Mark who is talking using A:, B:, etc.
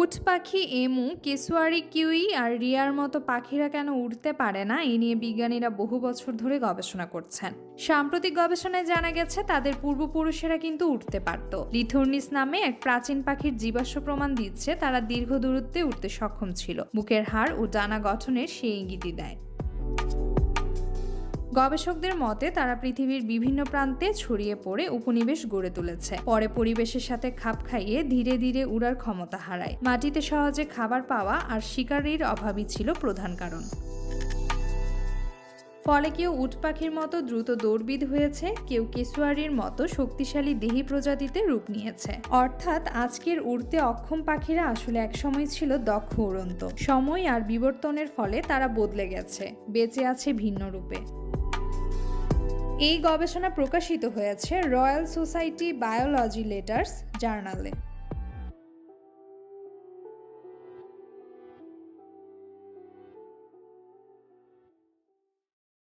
A: উট পাখি, emu, কেসুয়ারি, kiwi আর রিয়ার মতো পাখিরা কেন উড়তে পারে না, এ নিয়ে বিজ্ঞানীরা বহু বছর ধরে গবেষণা করছেন। সাম্প্রতিক গবেষণায় জানা গেছে, তাদের পূর্বপুরুষেরা কিন্তু উঠতে পারত। লিথুর্নিস নামে এক প্রাচীন পাখির জীবাশ্ম প্রমাণ দিচ্ছে, তারা দীর্ঘ দূরত্বে উঠতে সক্ষম ছিল। বুকের হাড় ও ডানা গঠনের সেই ইঙ্গিতই দেয়। গবেষকদের মতে, তারা পৃথিবীর বিভিন্ন প্রান্তে ছড়িয়ে পড়ে উপনিবেশ গড়ে তুলেছে। পরে পরিবেশের সাথে খাপ খাইয়ে ধীরে ধীরে উড়ার ক্ষমতা হারায়। মাটিতে সহজে খাবার পাওয়া আর শিকারীর অভাবই ছিল প্রধান কারণ। ফলে কেউ উট পাখির মতো দ্রুত দৌড়বিদ হয়েছে, কেউ কেসুয়ারির মতো শক্তিশালী দেহি প্রজাতিতে রূপ নিয়েছে। অর্থাৎ আজকের উড়তে অক্ষম পাখিরা আসলে একসময় ছিল দক্ষ উড়ন্ত। সময় আর বিবর্তনের ফলে তারা বদলে গেছে, বেঁচে আছে ভিন্ন রূপে। এই গবেষণা প্রকাশিত হয়েছে রয়্যাল সোসাইটি বায়োলজি লেটার্স জার্নালে।